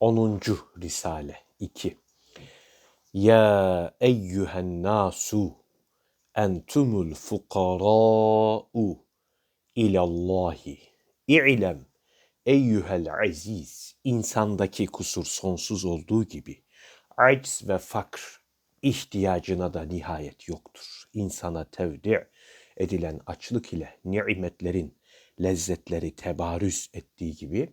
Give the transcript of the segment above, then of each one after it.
10. Risale 2 Ya eyyühen nasu entumul fukara'u ilallahi i'lem eyyühel aziz insandaki kusur sonsuz olduğu gibi acz ve fakr ihtiyacına da nihayet yoktur. İnsana tevdi edilen açlık ile nimetlerin lezzetleri tebarüz ettiği gibi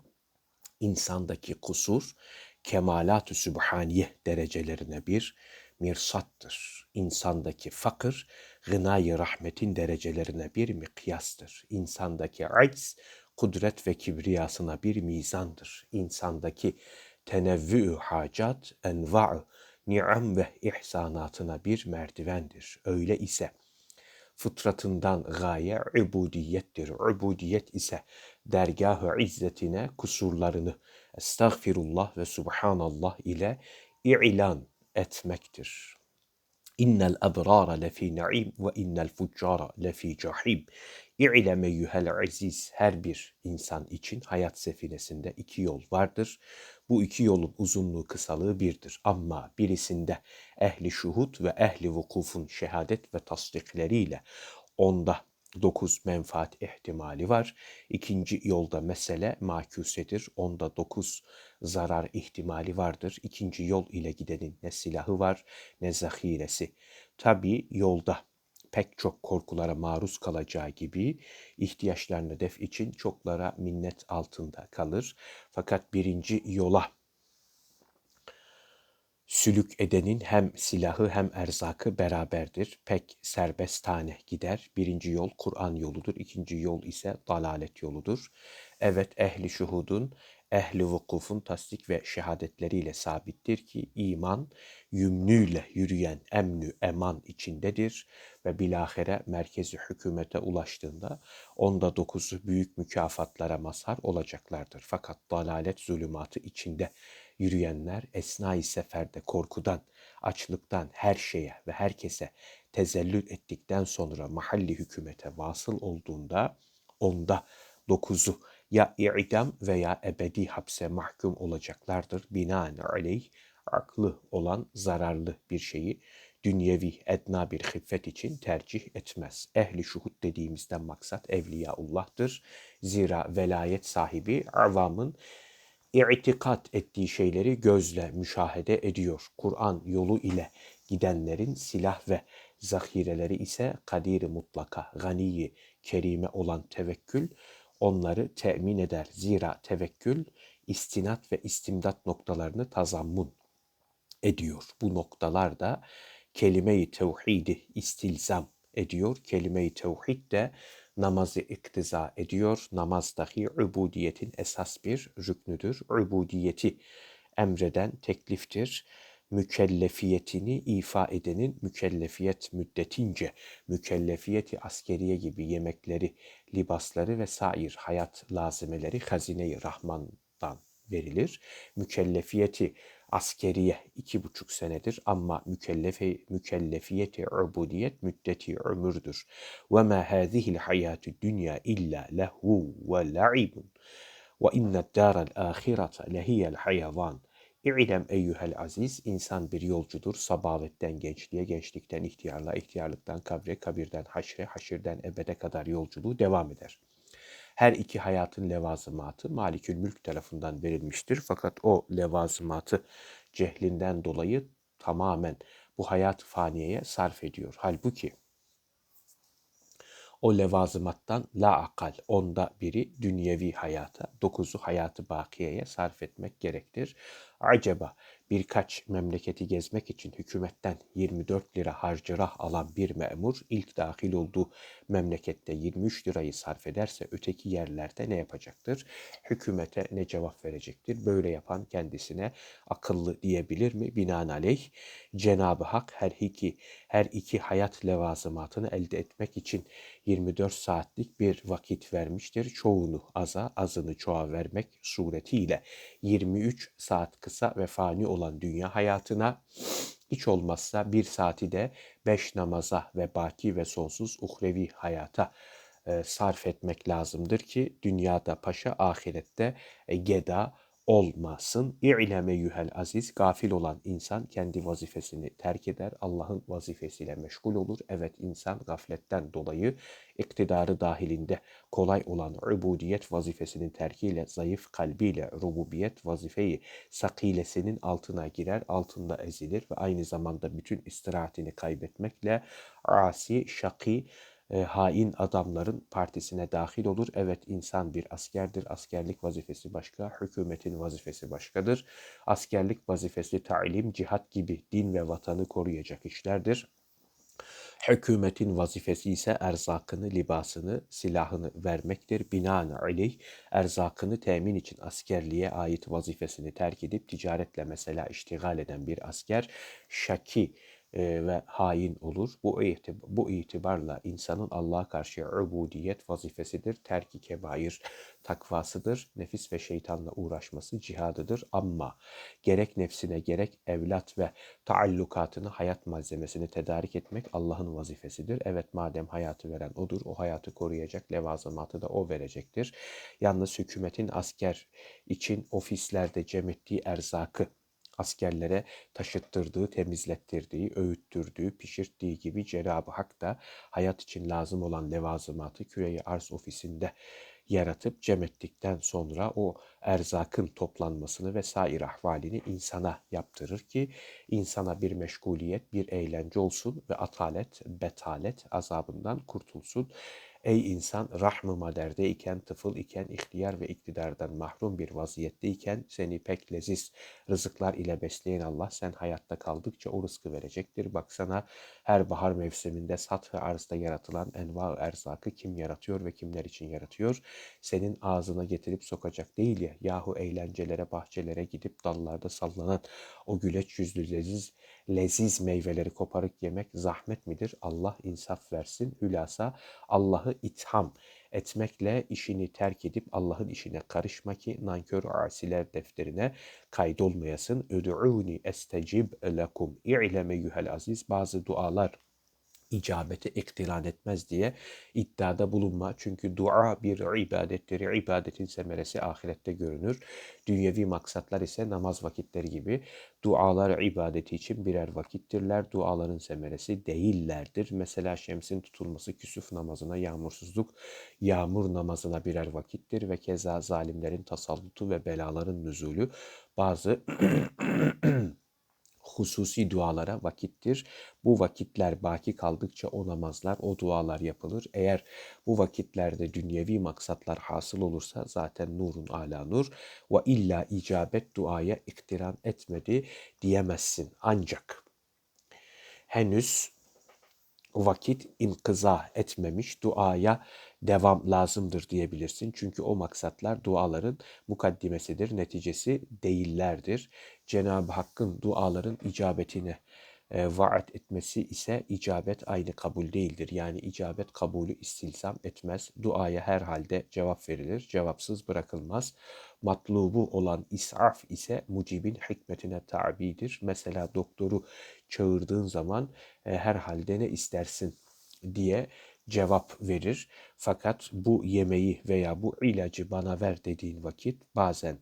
insandaki kusur kemalat-ı sübhaniye derecelerine bir mirsattır. İnsandaki fakir gınayı rahmetin derecelerine bir mikyastır. İnsandaki acz kudret ve kibriyasına bir mizandır. İnsandaki tenevvü hacat, enva' ni'am ve ihsanatına bir merdivendir. Öyle ise fıtratından gaye ubudiyettir. Ubudiyet ise dergah-ı izzetine kusurlarını estağfirullah ve subhanallah ile ilan etmektir. İnnel ebrara lefi naim ve innel fuccara lefi cahim. İ'lem eyyühel aziz her bir insan için hayat sefinesinde iki yol vardır. Bu iki yolun uzunluğu kısalığı birdir. Ama birisinde ehli şuhut ve ehli vukufun şehadet ve tasdikleriyle onda dokuz menfaat ihtimali var. İkinci yolda mesele makusedir. Onda dokuz zarar ihtimali vardır. İkinci yol ile gidenin ne silahı var ne zahiresi. Tabi yolda pek çok korkulara maruz kalacağı gibi ihtiyaçlarını def için çoklara minnet altında kalır. Fakat birinci yola sülük edenin hem silahı hem erzakı beraberdir. Pek serbest tane gider. Birinci yol Kur'an yoludur. İkinci yol ise dalalet yoludur. Evet ehli şuhudun ehli vukufun tasdik ve şehadetleriyle sabittir ki iman yümnüyle yürüyen emnü eman içindedir ve bilahare merkezi hükümete ulaştığında onda dokuzu büyük mükafatlara mazhar olacaklardır. Fakat dalalet zulümatı içinde yürüyenler esnai seferde korkudan, açlıktan her şeye ve herkese tezellül ettikten sonra mahalli hükümete vasıl olduğunda onda dokuzu ya i'dam veya ebedi hapse mahkum olacaklardır. Binaen aleyh aklı olan zararlı bir şeyi dünyevi edna bir hiffet için tercih etmez. Ehli şuhud dediğimizden maksat evliyaullah'tır. Zira velayet sahibi avamın i'tikat ettiği şeyleri gözle müşahede ediyor. Kur'an yolu ile gidenlerin silah ve zahireleri ise kadir mutlaka, ganiyi, kerime olan tevekkül onları temin eder. Zira tevekkül istinat ve istimdat noktalarını tazammun ediyor. Bu noktalar da kelime-i tevhidi istilzam ediyor. Kelime-i tevhid de namazı iktiza ediyor. Namaz dahi ubudiyetin esas bir rüknüdür. Ubudiyeti emreden tekliftir. Mükellefiyetini ifa edenin mükellefiyet müddetince, mükellefiyeti askeriye gibi yemekleri, libasları ve sair hayat lazimeleri hazine-i Rahman'dan verilir. Mükellefiyeti askeriye iki buçuk senedir ama mükellefi, mükellefiyeti ubudiyet müddeti ömürdür. Ve ma hâzihil hayatü dünya illa lehu ve la'ibun ve innet dârel âhirete lehiyel hayavan. İ'lem eyyühel aziz, insan bir yolcudur. Sabavetten gençliğe, gençlikten ihtiyarlığa, ihtiyarlıktan kabre, kabirden haşre, haşirden ebede kadar yolculuğu devam eder.'' Her iki hayatın levazımatı Malikül Mülk tarafından verilmiştir. Fakat o levazımatı cehlinden dolayı tamamen bu hayat faniyeye sarf ediyor. Halbuki o levazımattan la akal onda biri dünyevi hayata, dokuzu hayatı bakiyeye sarf etmek gerektir. Acaba birkaç memleketi gezmek için hükümetten 24 lira harcırah alan bir memur ilk dahil olduğu memlekette 23 lirayı sarf ederse öteki yerlerde ne yapacaktır? Hükümete ne cevap verecektir? Böyle yapan kendisine akıllı diyebilir mi? Binaenaleyh Cenab-ı Hak her iki, her iki hayat levazımatını elde etmek için 24 saatlik bir vakit vermiştir. Çoğunu aza, azını çoğa vermek suretiyle 23 saat kısa ve fani olan dünya hayatına hiç olmazsa bir saati de beş namaza ve baki ve sonsuz uhrevi hayata e, sarf etmek lazımdır ki dünyada paşa ahirette e, geda olmasın. İ'leme yuhel aziz. Gafil olan insan kendi vazifesini terk eder. Allah'ın vazifesiyle meşgul olur. Evet insan gafletten dolayı iktidarı dahilinde kolay olan ubudiyet vazifesinin terkiyle zayıf kalbiyle rububiyet vazifeyi sakilesinin altına girer, altında ezilir ve aynı zamanda bütün istirahatini kaybetmekle asi, şaki, e, hain adamların partisine dahil olur. Evet insan bir askerdir. Askerlik vazifesi başka, hükümetin vazifesi başkadır. Askerlik vazifesi talim, cihat gibi din ve vatanı koruyacak işlerdir. Hükümetin vazifesi ise erzakını, libasını, silahını vermektir. Binaenaleyh erzakını temin için askerliğe ait vazifesini terk edip ticaretle mesela iştigal eden bir asker şaki, ve hain olur. Bu, itib bu itibarla insanın Allah'a karşı ubudiyet vazifesidir. Terki kebair takvasıdır. Nefis ve şeytanla uğraşması cihadıdır. Ama gerek nefsine gerek evlat ve taallukatını hayat malzemesini tedarik etmek Allah'ın vazifesidir. Evet madem hayatı veren odur, o hayatı koruyacak levazımatı da o verecektir. Yalnız hükümetin asker için ofislerde cem ettiği erzakı askerlere taşıttırdığı, temizlettirdiği, öğüttürdüğü, pişirttiği gibi Cenab-ı Hak da hayat için lazım olan levazımatı küreyi arz ofisinde yaratıp cem ettikten sonra o erzakın toplanmasını ve sair ahvalini insana yaptırır ki insana bir meşguliyet, bir eğlence olsun ve atalet, betalet azabından kurtulsun. Ey insan rahm-ı maderde iken, tıfıl iken, ihtiyar ve iktidardan mahrum bir vaziyette iken seni pek leziz rızıklar ile besleyen Allah sen hayatta kaldıkça o rızkı verecektir. Baksana her bahar mevsiminde sat ve arzda yaratılan enva erzakı kim yaratıyor ve kimler için yaratıyor? Senin ağzına getirip sokacak değil ya yahu eğlencelere, bahçelere gidip dallarda sallanan o güleç yüzlü leziz leziz meyveleri koparıp yemek zahmet midir? Allah insaf versin. Hülasa Allah'ı itham etmekle işini terk edip Allah'ın işine karışma ki nankör asiler defterine kaydolmayasın. Öd'uni estecib lekum. İ'leme yuhel aziz. Bazı dualar icabete iktiran etmez diye iddiada bulunma. Çünkü dua bir ibadettir. İbadetin semeresi ahirette görünür. Dünyevi maksatlar ise namaz vakitleri gibi. Dualar ibadeti için birer vakittirler. Duaların semeresi değillerdir. Mesela şemsin tutulması küsuf namazına, yağmursuzluk, yağmur namazına birer vakittir ve keza zalimlerin tasallutu ve belaların nüzulü bazı hususi dualara vakittir. Bu vakitler baki kaldıkça o namazlar, o dualar yapılır. Eğer bu vakitlerde dünyevi maksatlar hasıl olursa zaten nurun ala nur ve illa icabet duaya iktiran etmedi diyemezsin. Ancak henüz vakit inkıza etmemiş duaya devam lazımdır diyebilirsin. Çünkü o maksatlar duaların mukaddimesidir, neticesi değillerdir. Cenab-ı Hakk'ın duaların icabetine e, vaat etmesi ise icabet aynı kabul değildir. Yani icabet kabulü istilzam etmez. Duaya herhalde cevap verilir, cevapsız bırakılmaz. Matlubu olan is'af ise mucibin hikmetine tabidir. Mesela doktoru çağırdığın zaman e, herhalde ne istersin diye cevap verir. Fakat bu yemeği veya bu ilacı bana ver dediğin vakit bazen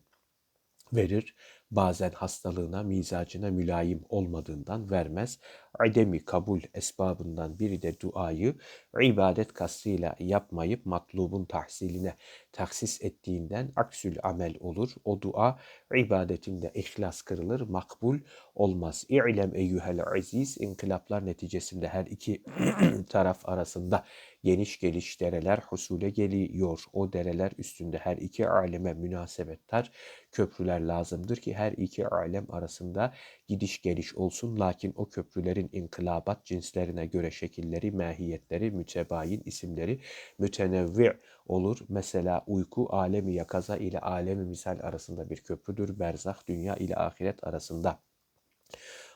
verir, bazen hastalığına, mizacına mülayim olmadığından vermez. Ademi kabul esbabından biri de duayı ibadet kastıyla yapmayıp matlubun tahsiline taksis ettiğinden aksül amel olur. O dua ibadetinde ihlas kırılır, makbul olmaz. İ'lem eyyuhel aziz inkılaplar neticesinde her iki taraf arasında geniş geliş dereler husule geliyor. O dereler üstünde her iki aleme münasebettar köprüler lazımdır ki her iki alem arasında gidiş geliş olsun. Lakin o köprülerin inkılabat cinslerine göre şekilleri, mahiyetleri, mütebayin isimleri mütenevvi olur. Mesela uyku alemi yakaza ile alemi misal arasında bir köprüdür. Berzah dünya ile ahiret arasında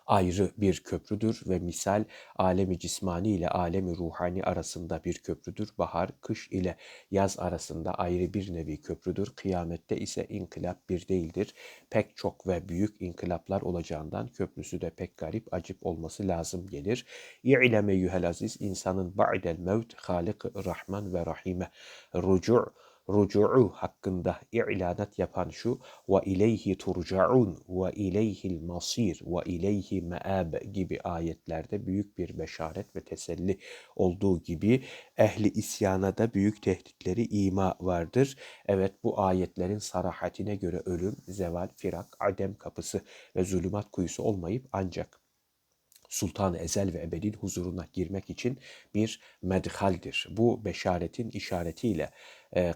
ayrı bir köprüdür ve misal alemi cismani ile alemi ruhani arasında bir köprüdür. Bahar, kış ile yaz arasında ayrı bir nevi köprüdür. Kıyamette ise inkılap bir değildir. Pek çok ve büyük inkılaplar olacağından köprüsü de pek garip, acip olması lazım gelir. İ'leme yuhel aziz insanın ba'del mevt halik rahman ve rahime. Rucu' rucu'u hakkında i'lanat yapan şu ve ileyhi turcaun ve ileyhil masir ve ileyhi meab gibi ayetlerde büyük bir beşaret ve teselli olduğu gibi ehli isyana da büyük tehditleri ima vardır. Evet bu ayetlerin sarahatine göre ölüm, zeval, firak, adem kapısı ve zulümat kuyusu olmayıp ancak Sultan-ı Ezel ve Ebed'in huzuruna girmek için bir medhaldir. Bu beşaretin işaretiyle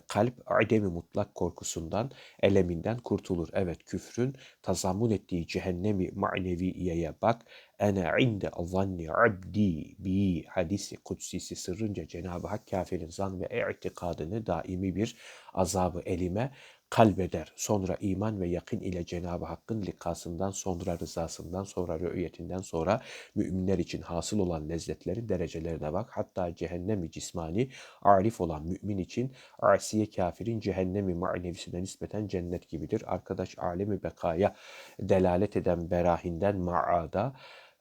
kalp ademi mutlak korkusundan, eleminden kurtulur. Evet küfrün tazammun ettiği cehennemi maneviyeye bak. Ene inde zanni abdi bi hadisi kudsisi sırrınca Cenab-ı Hak kafirin zan ve i'tikadını daimi bir azabı elime kalbeder. Sonra iman ve yakın ile Cenab-ı Hakk'ın likasından sonra rızasından sonra rü'yetinden sonra müminler için hasıl olan lezzetlerin derecelerine bak. Hatta cehennemi cismani arif olan mümin için asiye kafirin cehennemi manevisine nispeten cennet gibidir. Arkadaş alemi bekaya delalet eden berahinden ma'ada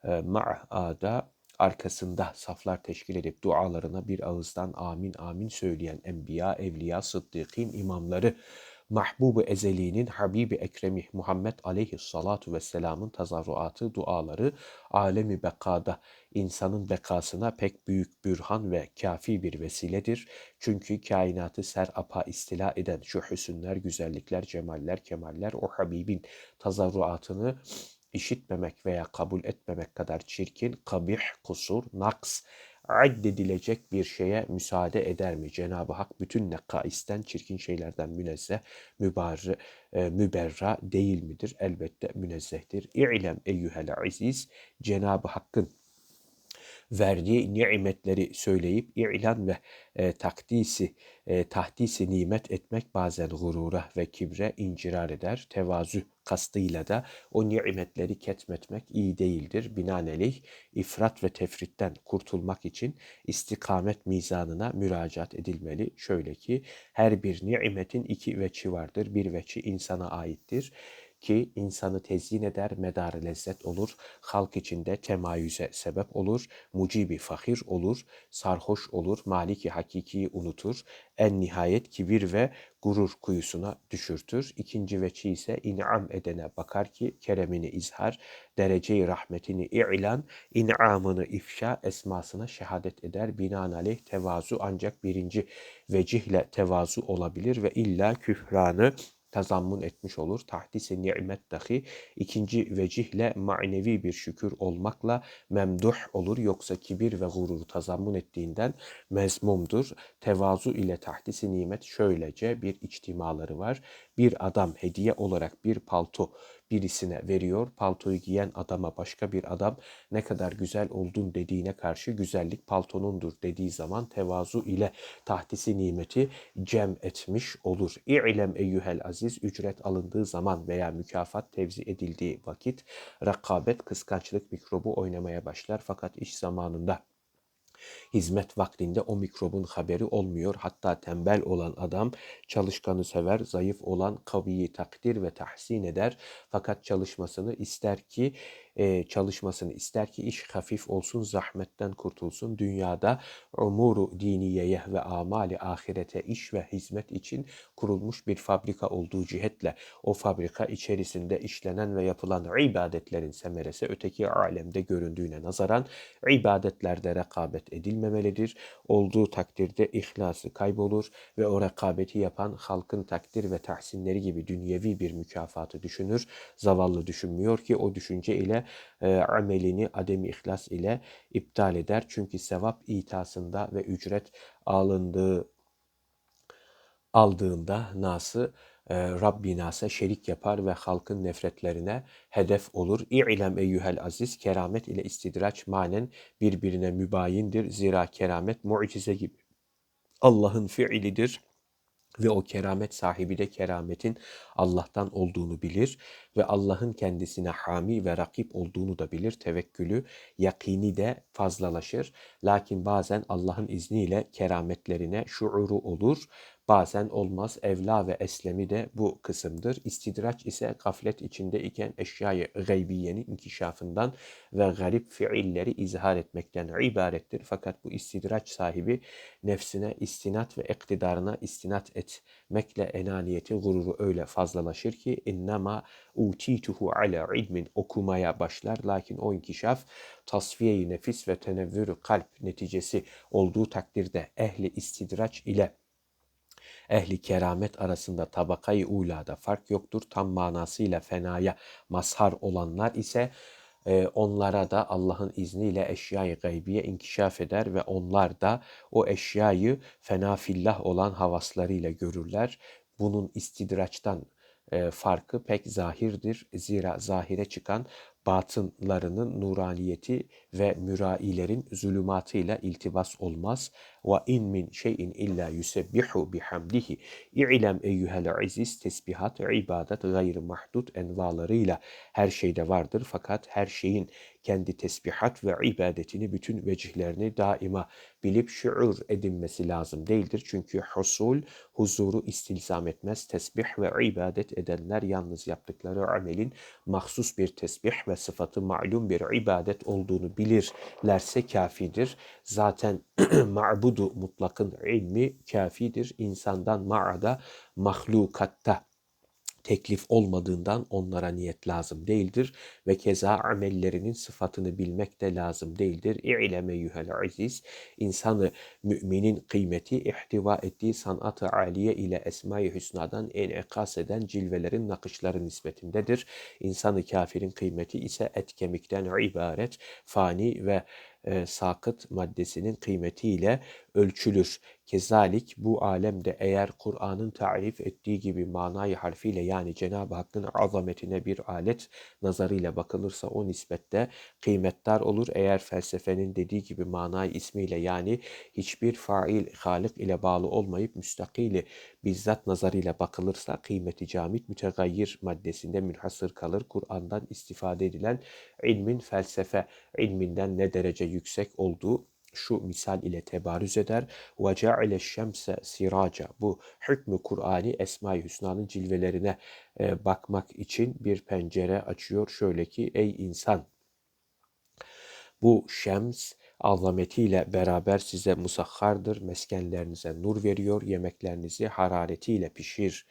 e, ma'ada arkasında saflar teşkil edip dualarına bir ağızdan amin amin söyleyen enbiya, evliya, sıddıkin, imamları Mahbubu Ezeli'nin Habibi Ekremi Muhammed aleyhissalatu vesselamın tazarruatı, duaları alemi bekada insanın bekasına pek büyük bürhan ve kafi bir vesiledir. Çünkü kainatı ser apa istila eden şu hüsünler, güzellikler, cemaller, kemaller o Habibin tazarruatını işitmemek veya kabul etmemek kadar çirkin, kabih, kusur, naks, addedilecek bir şeye müsaade eder mi? Cenab-ı Hak bütün nekaisten, çirkin şeylerden münezzeh, mübarre, e, müberra değil midir? Elbette münezzehtir. İ'lem eyyühel aziz, Cenab-ı Hakk'ın verdiği nimetleri söyleyip ilan ve e, takdisi, e, tahdisi nimet etmek bazen gurura ve kibre incirar eder. Tevazu kastıyla da o nimetleri ketmetmek iyi değildir. Binaenaleyh ifrat ve tefritten kurtulmak için istikamet mizanına müracaat edilmeli. Şöyle ki her bir nimetin iki veçi vardır. Bir veçi insana aittir ki insanı tezyin eder, medar lezzet olur, halk içinde temayüze sebep olur, mucibi fakir olur, sarhoş olur, maliki hakikiyi unutur, en nihayet kibir ve gurur kuyusuna düşürtür. İkinci veçi ise in'am edene bakar ki keremini izhar, dereceyi rahmetini i'lan, in'amını ifşa, esmasına şehadet eder. Binaenaleyh tevazu ancak birinci vecihle tevazu olabilir ve illa küfranı tazammun etmiş olur. Tahdis-i nimet dahi ikinci vecihle manevi bir şükür olmakla memduh olur. Yoksa kibir ve gururu tazammun ettiğinden mezmumdur. Tevazu ile tahdis-i nimet şöylece bir içtimaları var. Bir adam hediye olarak bir palto birisine veriyor. Paltoyu giyen adama başka bir adam ne kadar güzel oldun dediğine karşı güzellik paltonundur dediği zaman tevazu ile tahtisi nimeti cem etmiş olur. İ'lem eyyühel aziz ücret alındığı zaman veya mükafat tevzi edildiği vakit rakabet kıskançlık mikrobu oynamaya başlar fakat iş zamanında Hizmet vaktinde o mikrobun haberi olmuyor. Hatta tembel olan adam çalışkanı sever, zayıf olan kaviyi takdir ve tahsin eder. Fakat çalışmasını ister ki e, çalışmasını ister ki iş hafif olsun, zahmetten kurtulsun. Dünyada umuru diniyeye ve amali ahirete iş ve hizmet için kurulmuş bir fabrika olduğu cihetle o fabrika içerisinde işlenen ve yapılan ibadetlerin semeresi öteki alemde göründüğüne nazaran ibadetlerde rekabet edilmemelidir. Olduğu takdirde ihlası kaybolur ve o rekabeti yapan halkın takdir ve tahsinleri gibi dünyevi bir mükafatı düşünür. Zavallı düşünmüyor ki o düşünce ile e, amelini ademi ihlas ile iptal eder. Çünkü sevap itasında ve ücret alındığı aldığında nası e, Rabbi nasa şerik yapar ve halkın nefretlerine hedef olur. İ'lem eyyühel aziz keramet ile istidraç manen birbirine mübayindir. Zira keramet mucize gibi Allah'ın fiilidir ve o keramet sahibi de kerametin Allah'tan olduğunu bilir ve Allah'ın kendisine hami ve rakip olduğunu da bilir. Tevekkülü, yakini de fazlalaşır. Lakin bazen Allah'ın izniyle kerametlerine şuuru olur. Bazen olmaz. Evla ve eslemi de bu kısımdır. İstidraç ise gaflet içinde iken eşyayı gaybiyenin inkişafından ve garip fiilleri izhar etmekten ibarettir. Fakat bu istidraç sahibi nefsine istinat ve iktidarına istinat etmekle enaniyeti, gururu öyle fazlalaşır ki innema utituhu ala ilmin okumaya başlar. Lakin o inkişaf tasfiye-i nefis ve tenevvürü kalp neticesi olduğu takdirde ehli istidraç ile ehli keramet arasında tabakayı ulada fark yoktur. Tam manasıyla fenaya mazhar olanlar ise e, onlara da Allah'ın izniyle eşyayı gaybiye inkişaf eder ve onlar da o eşyayı fena fillah olan havaslarıyla görürler. Bunun istidraçtan e, farkı pek zahirdir. Zira zahire çıkan batınlarının nuraniyeti ve mürailerin zulümatıyla iltibas olmaz. Ve in min şeyin illa yusebbihu bihamdihi. İ'lem eyyuhel aziz tesbihat, ibadet gayrı mahdut envalarıyla her şeyde vardır. Fakat her şeyin kendi tesbihat ve ibadetini bütün vecihlerini daima bilip şuur edinmesi lazım değildir. Çünkü husul huzuru istilzam etmez. Tesbih ve ibadet edenler yalnız yaptıkları amelin mahsus bir tesbih ve sıfatı malum bir ibadet olduğunu bilirlerse kafidir. Zaten ma'budu mutlakın ilmi kafidir. İnsandan ma'ada mahlukatta teklif olmadığından onlara niyet lazım değildir ve keza amellerinin sıfatını bilmek de lazım değildir. İ'leme yuhel aziz insanı müminin kıymeti ihtiva ettiği sanat-ı aliye ile esma-i hüsnadan enekas eden cilvelerin nakışları nispetindedir. İnsanı kafirin kıymeti ise et kemikten ibaret, fani ve e, sakıt maddesinin kıymetiyle ölçülür. Kezalik bu alemde eğer Kur'an'ın tarif ettiği gibi manayı harfiyle yani Cenab-ı Hakk'ın azametine bir alet nazarıyla bakılırsa o nispette kıymetdar olur. Eğer felsefenin dediği gibi manayı ismiyle yani hiçbir fail, halik ile bağlı olmayıp müstakili bizzat nazarıyla bakılırsa kıymeti camit mütegayyir maddesinde münhasır kalır. Kur'an'dan istifade edilen ilmin felsefe ilminden ne derece yüksek olduğu şu misal ile tebarüz eder. Ve ceale şemse siraca. Bu hükmü Kur'an'ı Esma-i Hüsna'nın cilvelerine e, bakmak için bir pencere açıyor. Şöyle ki ey insan bu şems azametiyle beraber size musahhardır. Meskenlerinize nur veriyor. Yemeklerinizi hararetiyle pişir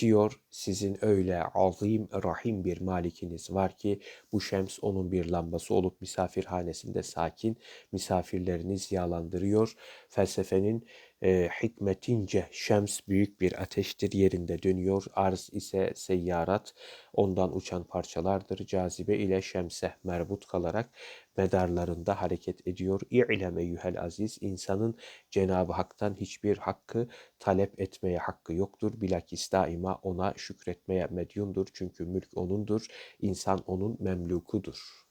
diyor sizin öyle azim, rahim bir malikiniz var ki bu şems onun bir lambası olup misafirhanesinde sakin misafirlerini ziyalandırıyor. Felsefenin e, hikmetince şems büyük bir ateştir yerinde dönüyor. Arz ise seyyarat ondan uçan parçalardır. Cazibe ile şemse merbut kalarak medarlarında hareket ediyor. İ'lem eyyuhel aziz insanın Cenab-ı Hak'tan hiçbir hakkı talep etmeye hakkı yoktur. Bilakis daima ona şükretmeye medyundur. Çünkü mülk onundur. İnsan onun memlukudur.